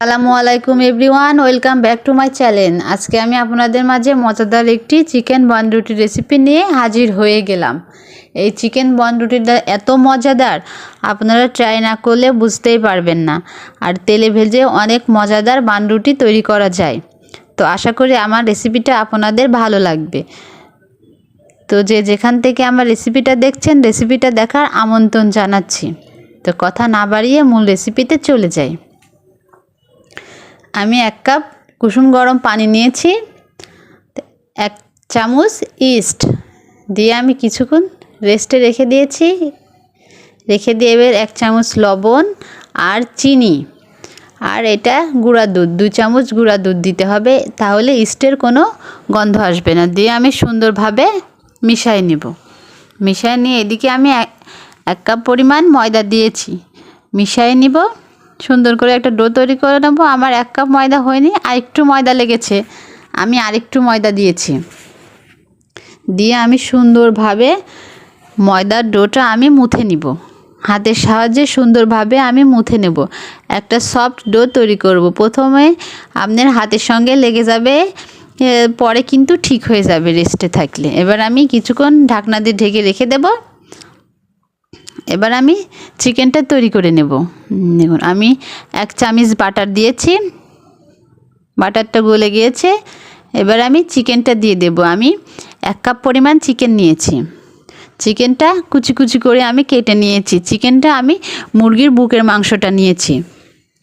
আসসালামু আলাইকুম everyone, welcome back to my channel. আজকে আমি আপনাদের মাঝে মজাদার একটি চিকেন বনরুটি রেসিপি নিয়ে হাজির হয়ে গেলাম। এই চিকেন বনরুটিটা এত মজাদার, আপনারা ট্রাই না করলে বুঝতেই পারবেন না। আর তেলে ভেজে অনেক মজাদার বানরুটি তৈরি করা যায়। তো আশা করি আমার রেসিপিটা আপনাদের ভালো লাগবে। তো যে যেখান থেকে আমার রেসিপিটা দেখছেন, রেসিপিটা দেখার আমন্ত্রণ জানাচ্ছি। তো কথা না বাড়িয়ে মূল রেসিপিতে চলে যাই। আমি এক কাপ কুসুম গরম পানি নিয়েছি, এক চামচ ইস্ট দিয়ে আমি কিছুক্ষণ রেস্টে রেখে দিয়েছি। রেখে দিয়ে এবার এক চামচ লবণ আর চিনি। আর এটা গুঁড়া দুধ দু চামচ গুঁড়া দুধ দিতে হবে, তাহলে ইস্টের কোনো গন্ধ আসবে না। দিয়ে আমি সুন্দরভাবে মিশাই নেব। মিশাই নিয়ে এদিকে আমি এক কাপ পরিমাণ ময়দা দিয়েছি। মিশাই নিব। সুন্দর করে একটা ডো তৈরি করে নেব। আমার এক কাপ ময়দা হয়নি আর একটু ময়দা লেগেছে। আমি আরেকটু ময়দা দিয়েছি। দিয়ে আমি সুন্দরভাবে ময়দার ডোটা আমি মুথে নিব। হাতের সাহায্যে সুন্দরভাবে আমি মুথে নেব। একটা সফট ডো তৈরি করব। প্রথমে আপনার হাতের সঙ্গে লেগে যাবে পরে কিন্তু ঠিক হয়ে যাবে রেস্টে থাকলে। এবার আমি কিছুক্ষণ ঢাকনা দিয়ে ঢেকে রেখে দেবো। এবার আমি চিকেনটা তৈরি করে নেব। দেখুন, আমি এক চামচ বাটার দিয়েছি। বাটারটা গলে গিয়েছে। এবার আমি চিকেনটা দিয়ে দেব। আমি এক কাপ পরিমাণ চিকেন নিয়েছি। চিকেনটা কুচি কুচি করে আমি কেটে নিয়েছি। চিকেনটা আমি মুরগির বুকের মাংসটা নিয়েছি।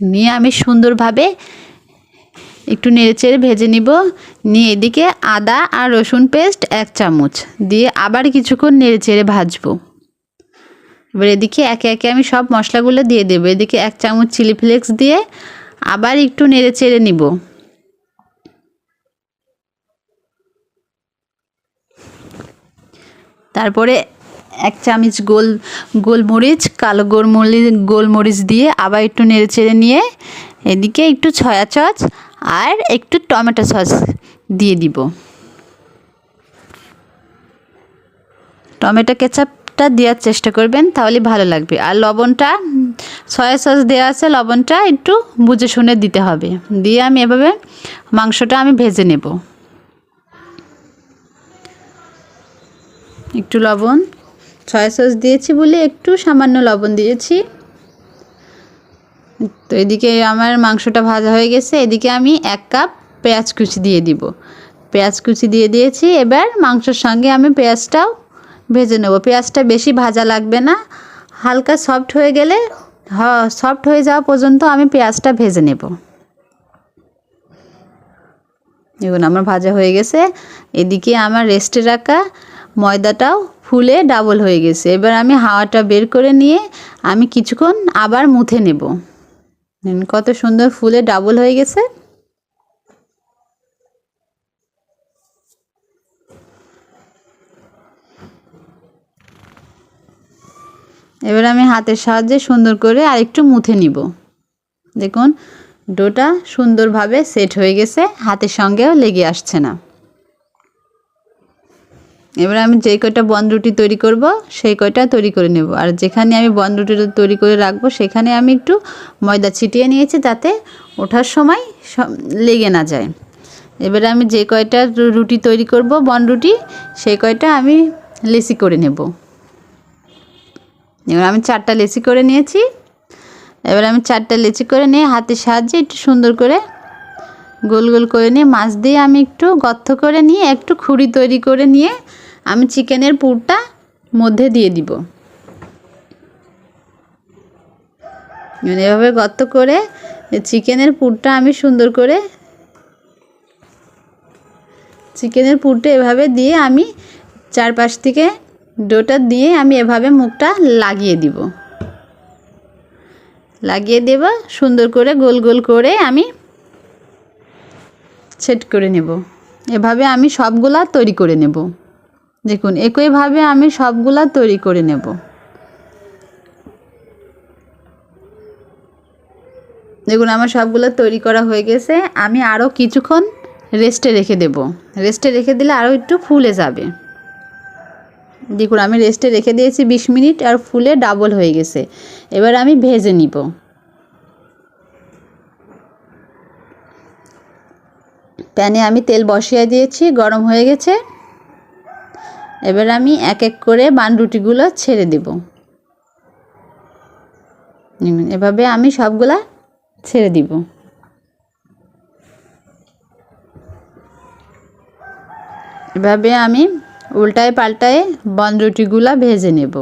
নিয়ে আমি সুন্দরভাবে একটু নেড়েচেড়ে ভেজে নিব। নিয়ে এদিকে আদা আর রসুন পেস্ট এক চামচ। দিয়ে আবার কিছুক্ষণ নেড়েচেড়ে ভাজবো। এবার এদিকে একে একে আমি সব মশলাগুলো দিয়ে দেবো। এদিকে এক চামচ চিলি ফ্লেক্স দিয়ে আবার একটু নেড়ে চেড়ে নিব। তারপরে এক চামচ গোল, গোলমরিচ, কালো গোলমরিচ গোলমরিচ দিয়ে আবার একটু নেড়ে চেড়ে নিয়ে এদিকে একটু ছয়া সস আর একটু টমেটো সস দিয়ে দিব। টমেটো কেচাপটা দেওয়ার চেষ্টা করবেন, তাহলে ভালো লাগবে। আর লবণটা, সয়া সস দেওয়া আছে, লবণটা একটু বুঝে শুনে দিতে হবে। দিয়ে আমি এভাবে মাংসটা আমি ভেজে নেব। একটু লবণ, সয়া সস দিয়েছি বলে একটু সামান্য লবণ দিয়েছি। তো এদিকে আমার মাংসটা ভাজা হয়ে গেছে, এদিকে আমি এক কাপ পেঁয়াজ কুচি দিয়ে দিব। পেঁয়াজ কুচি দিয়ে দিয়েছি, এবার মাংসের সঙ্গে আমি পেঁয়াজটাও ভেজে নেব। পেঁয়াজটা বেশি ভাজা লাগবে না। হালকা সফট হয়ে গেলে সফট হয়ে যাওয়া পর্যন্ত আমি পেঁয়াজটা ভেজে নেব। দেখুন, আমার ভাজা হয়ে গেছে। এদিকে আমার রেস্টে রাখা ময়দাটাও ফুলে ডাবল হয়ে গেছে। এবার আমি হাওয়াটা বের করে নিয়ে আমি কিছুক্ষণ আবার মুথে নেব। কত সুন্দর ফুলে ডাবল হয়ে গেছে। এবার আমি হাতের সাহায্যে সুন্দর করে আরেকটু মুথে নিব। দেখুন, ডোটা সুন্দরভাবে সেট হয়ে গেছে, হাতের সঙ্গেও লেগে আসছে না। এবার আমি যে কয়টা বন রুটি তৈরি করব, সেই কয়টা তৈরি করে নেব। আর যেখানে আমি বন রুটিটা তৈরি করে রাখব, সেখানে আমি একটু ময়দা ছিটিয়ে নিয়েছি যাতে ওঠার সময় লেগে না যায়। এবারে আমি যে কয়টা রুটি তৈরি করব, বন রুটি, সেই কয়টা আমি লেসি করে নেব। এবার আমি চারটা লেচি করে নিয়েছি। এবার আমি চারটা লেচি করে নিয়ে হাতের সাহায্যে একটু সুন্দর করে গোল গোল করে নিয়ে মাছ দিয়ে আমি একটু গর্ত করে নিয়ে একটু খুঁড়ি তৈরি করে নিয়ে আমি চিকেনের পুরটা মধ্যে দিয়ে দিব। এভাবে গর্ত করে চিকেনের পুরটা আমি সুন্দর করে চিকেনের পুরটা এভাবে দিয়ে আমি চারপাশ থেকে ডোটা দিয়ে আমি এভাবে মুখটা লাগিয়ে দিব। লাগিয়ে দেব, সুন্দর করে গোল গোল করে আমি সেট করে নেব। এভাবে আমি সবগুলা তৈরি করে নেব। দেখুন, একইভাবে আমি সবগুলা তৈরি করে নেব। দেখুন, আমার সবগুলো তৈরি করা হয়ে গেছে। আমি আরও কিছুক্ষণ রেস্টে রেখে দেব। রেস্টে রেখে দিলে আরও একটু ফুলে যাবে। দেখুন, আমি রেস্টে রেখে দিয়েছি বিশ মিনিট আর ফুলে ডাবল হয়ে গেছে। এবার আমি ভেজে নিব। প্যানে আমি তেল বসিয়ে দিয়েছি, গরম হয়ে গেছে। এবার আমি এক এক করে বানরুটিগুলো ছেড়ে দেব। এভাবে আমি সবগুলা ছেড়ে দিব। এভাবে আমি উল্টায় পাল্টায় বনরুটিগুলা ভেজে নেব।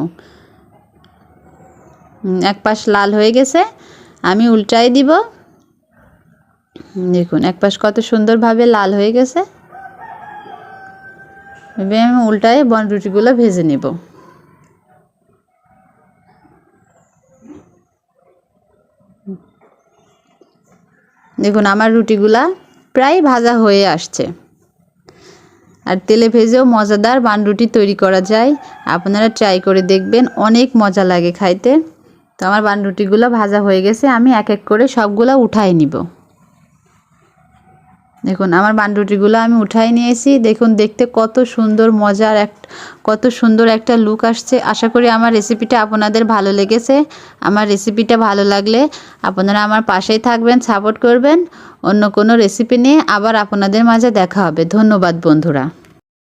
এক পাশ লাল হয়ে গেছে, আমি উল্টাই দিব। দেখুন, এক পাশ কত সুন্দরভাবে লাল হয়ে গেছে। এবার আমি উল্টায় বনরুটিগুলো ভেজে নেব। দেখুন, আমার রুটিগুলা প্রায় ভাজা হয়ে আসছে। আর তেলে ভেজেও মজাদার বান রুটি তৈরি করা যায়। আপনারা ট্রাই করে দেখবেন, অনেক মজা লাগে খাইতে। তো আমার বান রুটিগুলো ভাজা হয়ে গেছে, আমি এক এক করে সবগুলো উঠাই নিব। দেখুন, আমার বানরুটিগুলো আমি উঠাই নিয়েছি। দেখুন, দেখতে কত সুন্দর মজার এক, কত সুন্দর একটা লুক আসছে। আশা করি আমার রেসিপিটা আপনাদের ভালো লেগেছে। আমার রেসিপিটা ভালো লাগলে আপনারা আমার পাশেই থাকবেন সাপোর্ট করবেন। অন্য কোনো রেসিপি নিয়ে আবার আপনাদের মাঝে দেখা হবে। ধন্যবাদ বন্ধুরা।